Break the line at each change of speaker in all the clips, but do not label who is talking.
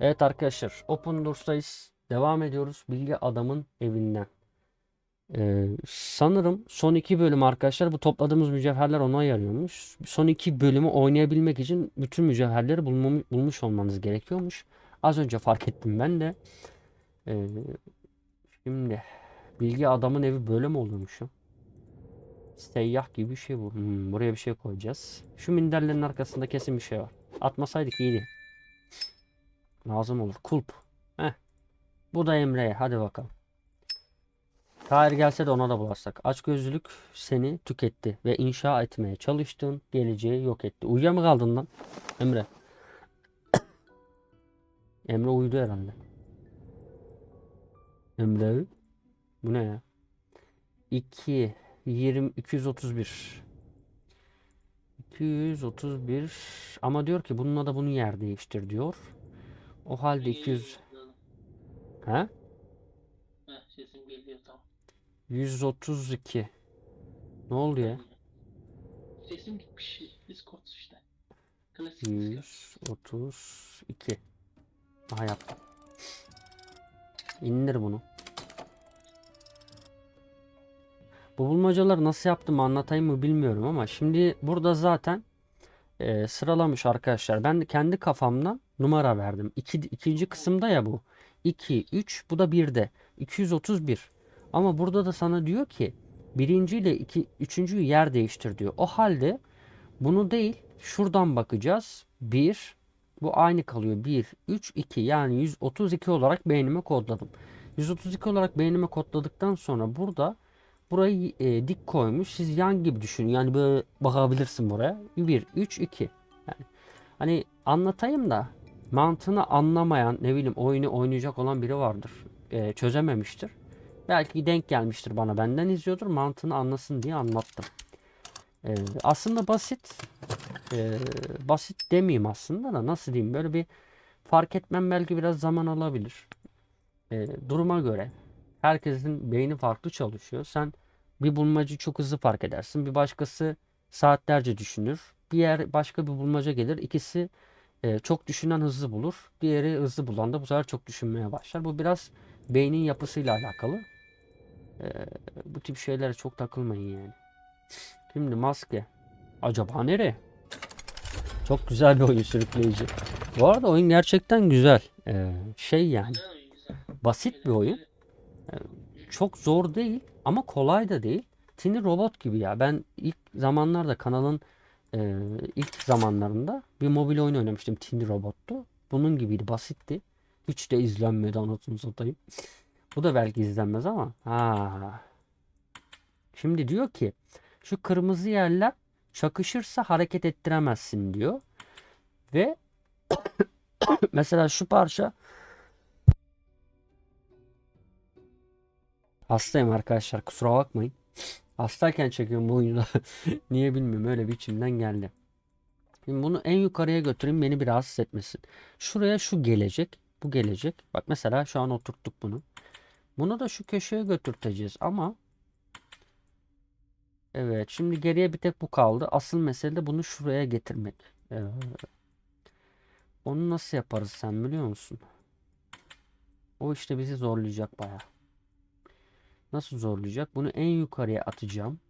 Evet arkadaşlar Open Doors'tayız. Devam ediyoruz Bilgi Adam'ın evinden. Ee, sanırım son iki bölüm arkadaşlar bu topladığımız mücevherler ona yarıyormuş. Son iki bölümü oynayabilmek için bütün mücevherleri bulmam- bulmuş olmanız gerekiyormuş. Az önce fark ettim ben de. Ee, şimdi Bilgi Adam'ın evi böyle mi oluyormuş ya? Seyyah gibi bir şey bu. Hmm, buraya bir şey koyacağız. Şu minderlerin arkasında kesin bir şey var. Atmasaydık iyiydi. Lazım olur. Kulp. Heh. Bu da Emre'ye. Hadi bakalım. Tahir gelse de ona da bulaşsak. Açgözlülük seni tüketti ve inşa etmeye çalıştın. Geleceği yok etti. Uyuya mı kaldın lan? Emre. Emre uyudu herhalde. Emre. Bu ne ya? 2 20 231 231 ama diyor ki bununla da bunu yer değiştir diyor. O halde 200 ha?
Heh, sesim geliyor tamam.
132 ne oldu ya?
Sesim gitmiş. Discord işte. Klasik Discord.
132 Aha yaptım. İndir bunu. Bu bulmacaları nasıl yaptım anlatayım mı bilmiyorum ama şimdi burada zaten e, sıralamış arkadaşlar. Ben kendi kafamdan numara verdim. İki, ikinci kısımda ya bu. 2, 3 bu da 1'de. 231. Ama burada da sana diyor ki birinci ile iki, üçüncüyü yer değiştir diyor. O halde bunu değil şuradan bakacağız. 1 bu aynı kalıyor. 1, 3, 2 yani 132 olarak beynime kodladım. 132 olarak beynime kodladıktan sonra burada burayı e, dik koymuş. Siz yan gibi düşünün. Yani böyle bakabilirsin buraya. 1, 3, 2. Yani hani anlatayım da mantığını anlamayan ne bileyim oyunu oynayacak olan biri vardır. E, çözememiştir. Belki denk gelmiştir bana benden izliyordur. Mantığını anlasın diye anlattım. E, aslında basit. E, basit demeyeyim aslında da nasıl diyeyim böyle bir fark etmem belki biraz zaman alabilir. E, duruma göre. Herkesin beyni farklı çalışıyor. Sen bir bulmacı çok hızlı fark edersin. Bir başkası saatlerce düşünür. Bir yer başka bir bulmaca gelir. İkisi e, çok düşünen hızlı bulur. Diğeri hızlı bulan da bu sefer çok düşünmeye başlar. Bu biraz beynin yapısıyla alakalı. E, bu tip şeylere çok takılmayın yani. Şimdi maske. Acaba nereye? Çok güzel bir oyun sürükleyici. Bu arada oyun gerçekten güzel. E, şey yani basit bir oyun. Çok zor değil ama kolay da değil. Tiny Robot gibi ya. Ben ilk zamanlarda kanalın e, ilk zamanlarında bir mobil oyun oynamıştım. Tiny Robot'tu. Bunun gibiydi. Basitti. Hiç de izlenmedi anasını satayım. Bu da belki izlenmez ama. Ha. Şimdi diyor ki şu kırmızı yerler çakışırsa hareket ettiremezsin diyor. Ve mesela şu parça Hastayım arkadaşlar kusura bakmayın. Hastayken çekiyorum bu oyunu. Niye bilmiyorum öyle bir içimden geldi. Şimdi bunu en yukarıya götüreyim beni bir rahatsız etmesin. Şuraya şu gelecek. Bu gelecek. Bak mesela şu an oturttuk bunu. Bunu da şu köşeye götürteceğiz ama Evet şimdi geriye bir tek bu kaldı. Asıl mesele de bunu şuraya getirmek. Ee, onu nasıl yaparız sen biliyor musun? O işte bizi zorlayacak bayağı. Nasıl zorlayacak? Bunu en yukarıya atacağım.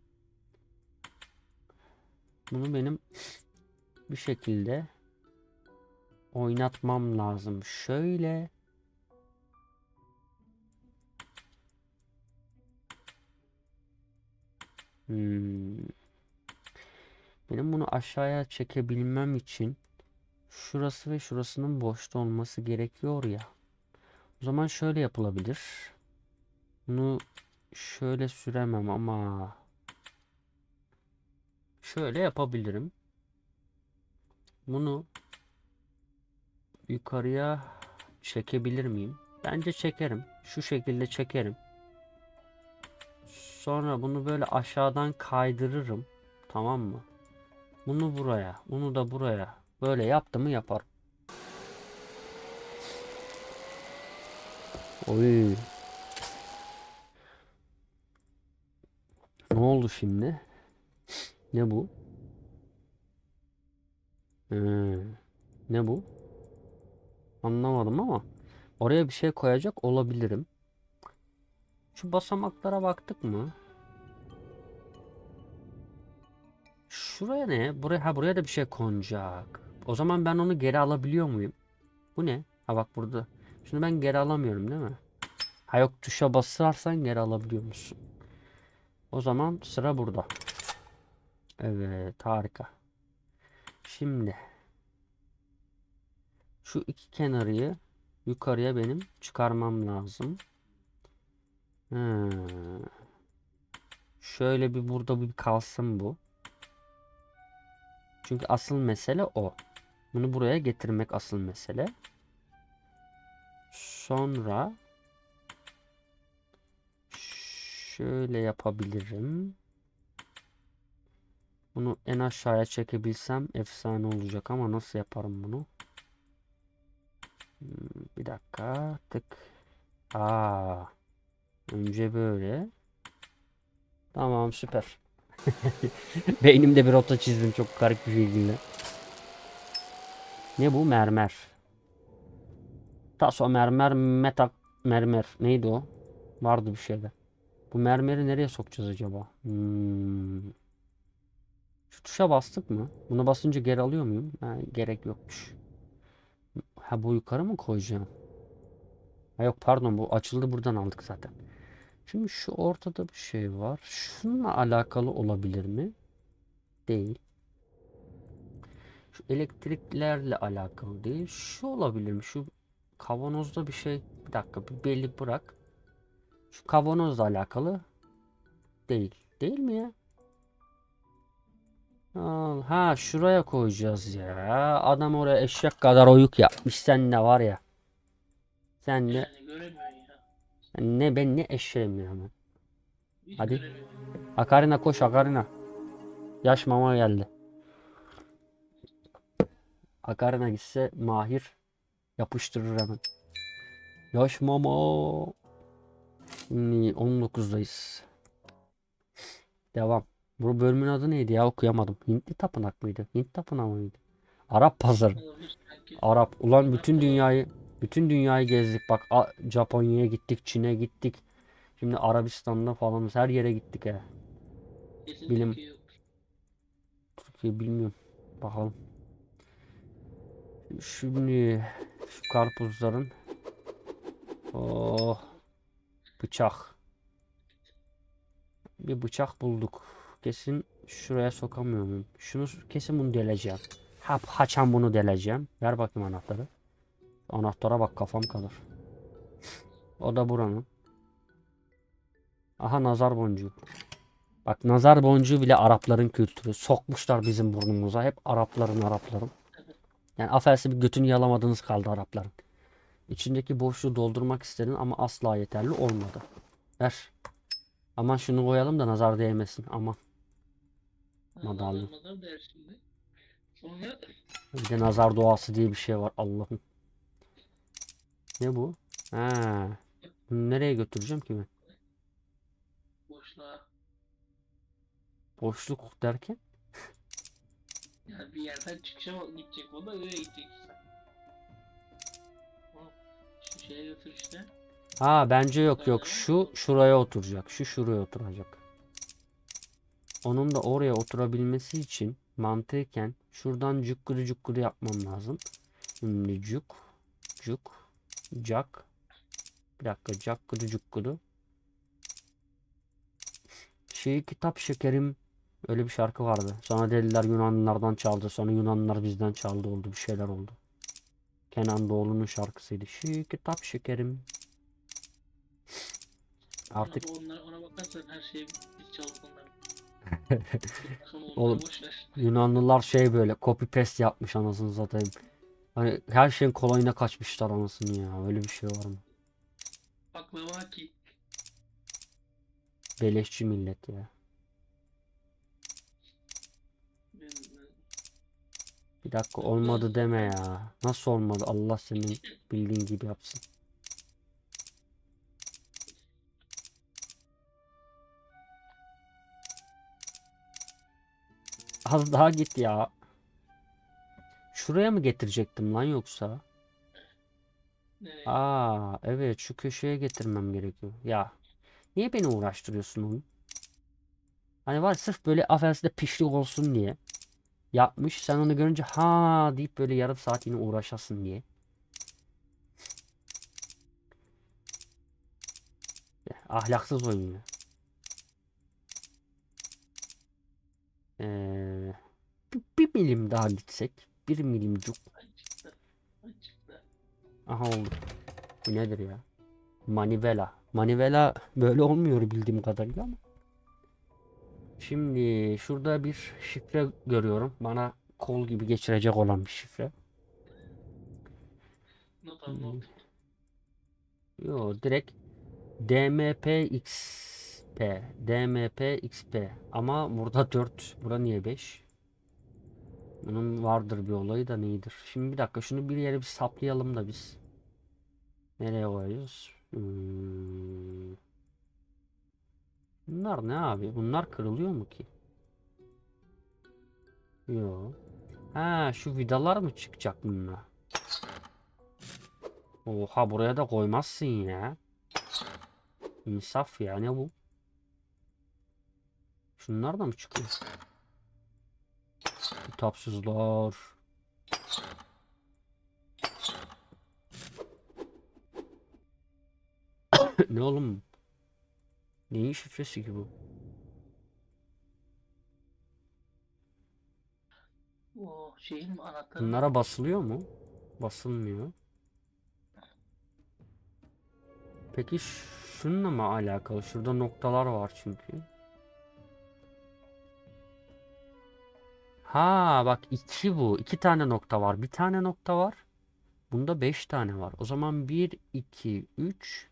Bunu benim bir şekilde oynatmam lazım. Şöyle. Hmm. Benim bunu aşağıya çekebilmem için şurası ve şurasının boşta olması gerekiyor ya. O zaman şöyle yapılabilir. Bunu şöyle süremem ama şöyle yapabilirim. Bunu yukarıya çekebilir miyim? Bence çekerim. Şu şekilde çekerim. Sonra bunu böyle aşağıdan kaydırırım. Tamam mı? Bunu buraya, bunu da buraya. Böyle yaptı mı yaparım. Oy. Ne oldu şimdi? Ne bu? Ee, ne bu? Anlamadım ama oraya bir şey koyacak olabilirim. Şu basamaklara baktık mı? Şuraya ne? Buraya ha buraya da bir şey konacak. O zaman ben onu geri alabiliyor muyum? Bu ne? Ha bak burada. Şunu ben geri alamıyorum değil mi? Ha yok tuşa basarsan geri alabiliyor musun? O zaman sıra burada. Evet harika. Şimdi şu iki kenarıyı yukarıya benim çıkarmam lazım. Şöyle bir burada bir kalsın bu. Çünkü asıl mesele o. Bunu buraya getirmek asıl mesele. Sonra şöyle yapabilirim. Bunu en aşağıya çekebilsem efsane olacak ama nasıl yaparım bunu? Hmm, Bir dakika. Tık. Aa. Önce böyle. Tamam süper. Beynimde bir rota çizdim çok garip bir şekilde. Ne bu? Mermer. Taso mermer, metak mermer. Neydi o? Vardı bir şeyde. Bu mermeri nereye sokacağız acaba? Hmm. Şu tuşa bastık mı? Buna basınca geri alıyor muyum? Ha, gerek yokmuş. Ha bu yukarı mı koyacağım? Ha yok pardon bu açıldı buradan aldık zaten. Şimdi şu ortada bir şey var. Şununla alakalı olabilir mi? Değil. Şu elektriklerle alakalı değil. Şu olabilir mi? Şu kavanozda bir şey. Bir dakika bir belli bırak. Şu kavanozla alakalı değil. Değil mi ya? Ha şuraya koyacağız ya. Adam oraya eşek kadar oyuk yapmış. Sen ne var ya. Sen ne
ya.
ne ben ne eşeğim ya ben. Hadi. Akarina koş Akarina. Yaş mama geldi. Akarina gitse Mahir yapıştırır hemen. Yaş mama. Şimdi 19'dayız. Devam. Bu bölümün adı neydi ya okuyamadım. Hintli tapınak mıydı? Hint tapınağı mıydı? Arap pazarı. Arap. Ulan bütün dünyayı bütün dünyayı gezdik. Bak Japonya'ya gittik, Çin'e gittik. Şimdi Arabistan'da falanız her yere gittik he. Bilim-.
Türkiye
bilmiyorum. Bakalım. Şimdi şu karpuzların oh bıçak. Bir bıçak bulduk. Kesin şuraya sokamıyor muyum? Şunu kesin bunu deleceğim. Hap haçan bunu deleceğim. Ver bakayım anahtarı. Anahtara bak kafam kadar. O da buranın. Aha nazar boncuğu. Bak nazar boncuğu bile Arapların kültürü. Sokmuşlar bizim burnumuza. Hep Arapların Arapların. Yani affedersin bir götünü yalamadığınız kaldı Arapların. İçindeki boşluğu doldurmak istedin ama asla yeterli olmadı. Ver. Aman şunu koyalım da nazar değmesin. Aman.
Sonra
Bir de nazar duası diye bir şey var Allah'ım. Ne bu? Ha. Bunu nereye götüreceğim ki ben?
boşluğa
Boşluk derken?
yani bir yerden çıkışa gidecek o da öyle gidecek şeye götür işte.
Ha bence yok yok. Şu şuraya oturacak. Şu şuraya oturacak. Onun da oraya oturabilmesi için mantıken şuradan cukkuru cukkuru yapmam lazım. Şimdi cuk cuk cak bir dakika cakkuru cukkuru şey kitap şekerim öyle bir şarkı vardı. Sonra dediler Yunanlılardan çaldı. Sonra Yunanlılar bizden çaldı oldu. Bir şeyler oldu. Kenan Doğulu'nun şarkısıydı. Şey kitap şekerim. Artık
onlar, ona bakarsan her şey. Sonra onları
Oğlum. Yunanlılar şey böyle copy paste yapmış anasını satayım. Hani her şeyin kolayına kaçmışlar anasını ya. Öyle bir şey var mı?
Baklava ki.
Beleşçi millet ya. Bir dakika olmadı deme ya. Nasıl olmadı? Allah senin bildiğin gibi yapsın. Az daha git ya. Şuraya mı getirecektim lan yoksa?
Nereye?
Aa, evet şu köşeye getirmem gerekiyor. Ya niye beni uğraştırıyorsun oğlum? Hani var sırf böyle affedersin de pişlik olsun diye yapmış. Sen onu görünce ha deyip böyle yarım saat yine uğraşasın diye. Ahlaksız oyun ya. Ee, bir, bir milim daha gitsek. Bir.
Açıkta.
Aha oldu. Bu nedir ya? Manivela. Manivela böyle olmuyor bildiğim kadarıyla ama. Şimdi şurada bir şifre görüyorum. Bana kol gibi geçirecek olan bir şifre.
Not.
Yo direkt DMPXP. DMPXP. Ama burada 4. Bura niye 5? Bunun vardır bir olayı da neyidir? Şimdi bir dakika şunu bir yere bir saplayalım da biz. Nereye koyuyoruz? Hmm. Bunlar ne abi? Bunlar kırılıyor mu ki? Yo. Ha şu vidalar mı çıkacak bununla? Oha buraya da koymazsın ya. İnsaf ya ne bu? Şunlar da mı çıkıyor? Kitapsızlar. Ne oğlum? Neyin şifresi ki bu?
O şeyin mi anahtarı?
Bunlara basılıyor mu? Basılmıyor. Peki şununla mı alakalı? Şurada noktalar var çünkü. Ha bak iki bu. İki tane nokta var. Bir tane nokta var. Bunda beş tane var. O zaman bir, iki, üç,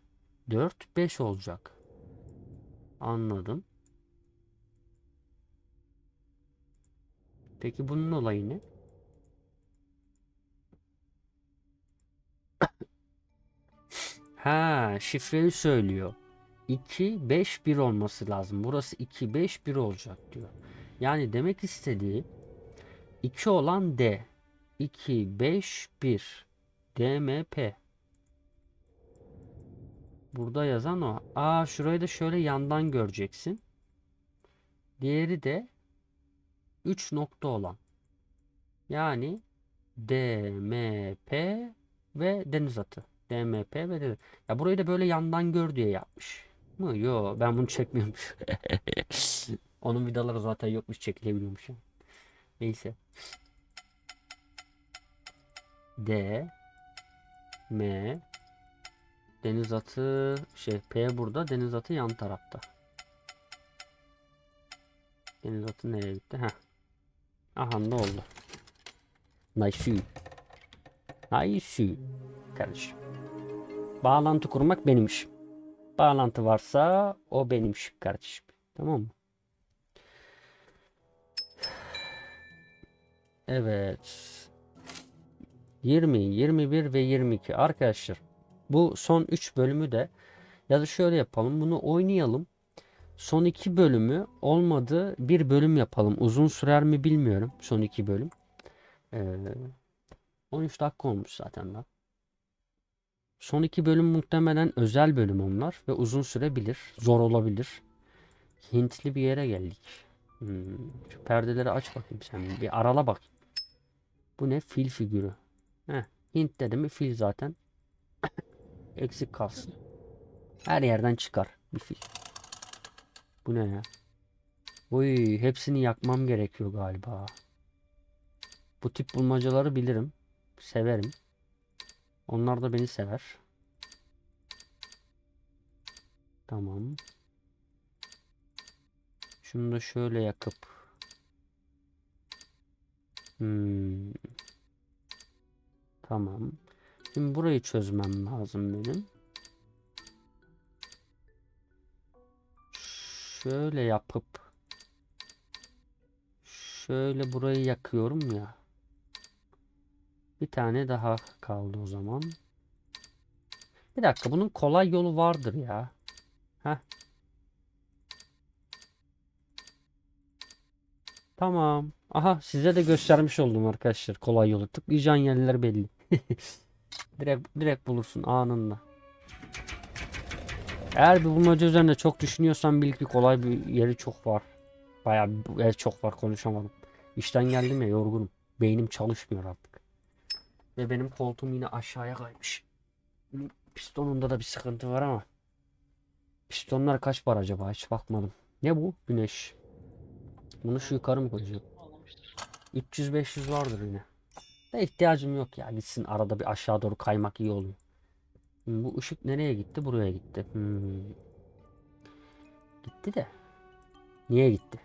dört, beş olacak. Anladım. Peki bunun olayı ne? Ha, şifreyi söylüyor. 2 5 1 olması lazım. Burası 2 5 1 olacak diyor. Yani demek istediği 2 olan D. 2 5 1 DMP. Burada yazan o. Aa şurayı da şöyle yandan göreceksin. Diğeri de 3 nokta olan. Yani DMP ve deniz atı. DMP ve deniz. Ya burayı da böyle yandan gör diye yapmış. Mı? Yo ben bunu çekmiyormuş. Onun vidaları zaten yokmuş çekilebiliyormuş. Neyse. D M Deniz atı şey P burada deniz atı yan tarafta. Deniz atı nereye gitti? Heh. Aha ne oldu? Nice. Nice. Kardeşim. Bağlantı kurmak benim işim. Bağlantı varsa o benim işim kardeşim. Tamam mı? Evet. 20, 21 ve 22 arkadaşlar. Bu son 3 bölümü de ya da şöyle yapalım. Bunu oynayalım. Son 2 bölümü olmadı. Bir bölüm yapalım. Uzun sürer mi bilmiyorum. Son 2 bölüm. Ee, 13 dakika olmuş zaten daha. Son iki bölüm muhtemelen özel bölüm onlar ve uzun sürebilir, zor olabilir. Hintli bir yere geldik. Hmm, Şu perdeleri aç bakayım sen. Bir arala bak. Bu ne? Fil figürü. Heh, Hint dedi mi fil zaten. Eksik kalsın. Her yerden çıkar bir fil. Bu ne ya? Uy, hepsini yakmam gerekiyor galiba. Bu tip bulmacaları bilirim. Severim. Onlar da beni sever. Tamam. Şunu da şöyle yakıp. Hmm. Tamam. Şimdi burayı çözmem lazım benim. Şöyle yapıp şöyle burayı yakıyorum ya. Bir tane daha kaldı o zaman. Bir dakika bunun kolay yolu vardır ya. Heh. Tamam. Aha size de göstermiş oldum arkadaşlar kolay yolu. Tıklayacağın yerler belli. Direkt, direkt bulursun anında. Eğer bir bulmaca üzerinde çok düşünüyorsan bil ki kolay bir yeri çok var. Bayağı bir yer çok var konuşamadım. İşten geldim ya yorgunum. Beynim çalışmıyor artık. Ve benim koltuğum yine aşağıya kaymış. Pistonunda da bir sıkıntı var ama. Pistonlar kaç para acaba hiç bakmadım. Ne bu? Güneş. Bunu şu yukarı mı koyacağım?
Anlamıştır.
300-500 vardır yine. Da ihtiyacım yok ya. Gitsin arada bir aşağı doğru kaymak iyi oluyor. Şimdi bu ışık nereye gitti? Buraya gitti. Hmm. Gitti de. Niye gitti?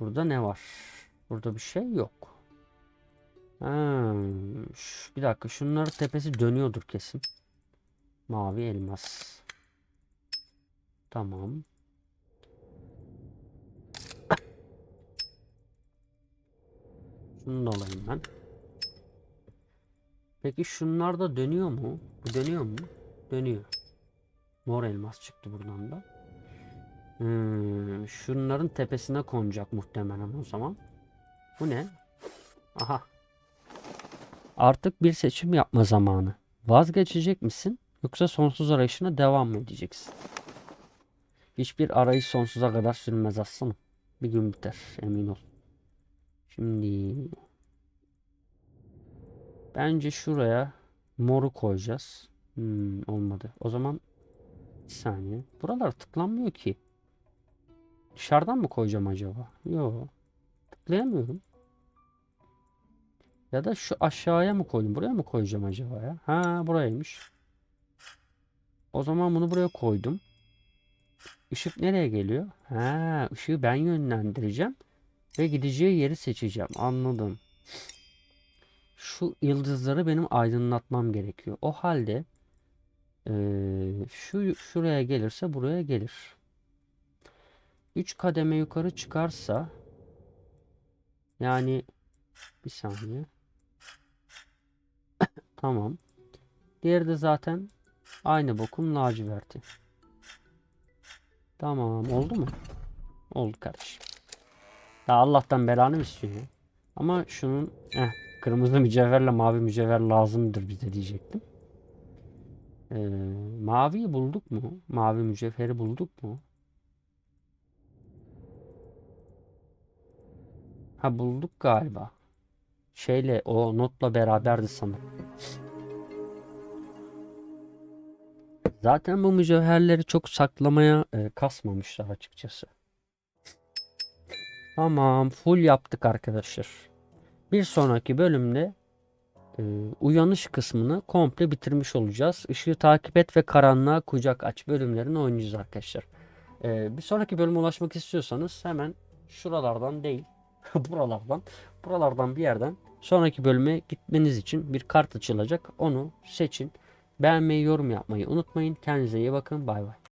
Burada ne var? Burada bir şey yok. Ha, bir dakika. Şunların tepesi dönüyordur kesin. Mavi elmas. Tamam. Şunu da alayım ben. Peki şunlar da dönüyor mu? Bu dönüyor mu? Dönüyor. Mor elmas çıktı buradan da. Hmm, şunların tepesine konacak muhtemelen o zaman. Bu ne? Aha. Artık bir seçim yapma zamanı. Vazgeçecek misin? Yoksa sonsuz arayışına devam mı edeceksin? Hiçbir arayış sonsuza kadar sürmez aslanım. Bir gün biter emin ol. Şimdi bence şuraya moru koyacağız. Hmm, olmadı. O zaman bir saniye. Buralar tıklanmıyor ki. Dışarıdan mı koyacağım acaba? Yok. Tıklayamıyorum. Ya da şu aşağıya mı koydum? Buraya mı koyacağım acaba ya? Ha buraymış. O zaman bunu buraya koydum. Işık nereye geliyor? Ha, ışığı ben yönlendireceğim ve gideceği yeri seçeceğim. Anladım. Şu yıldızları benim aydınlatmam gerekiyor. O halde eee, şu şuraya gelirse buraya gelir. 3 kademe yukarı çıkarsa yani bir saniye. Tamam. Diğeri de zaten aynı bokum laciverti. Tamam oldu mu? Oldu kardeşim. Ya Allah'tan belanı mı istiyor ya? Ama şunun eh, kırmızı mücevherle mavi mücevher lazımdır bize diyecektim. Ee, maviyi bulduk mu? Mavi mücevheri bulduk mu? Ha bulduk galiba. Şeyle o notla beraberdi sanırım. Zaten bu mücevherleri çok saklamaya e, kasmamışlar açıkçası. Tamam, full yaptık arkadaşlar. Bir sonraki bölümde e, uyanış kısmını komple bitirmiş olacağız. Işığı takip et ve karanlığa kucak aç bölümlerini oynayacağız arkadaşlar. E, bir sonraki bölüme ulaşmak istiyorsanız hemen şuralardan değil, buralardan, buralardan bir yerden sonraki bölüme gitmeniz için bir kart açılacak. Onu seçin. Beğenmeyi, yorum yapmayı unutmayın. Kendinize iyi bakın. Bay bay.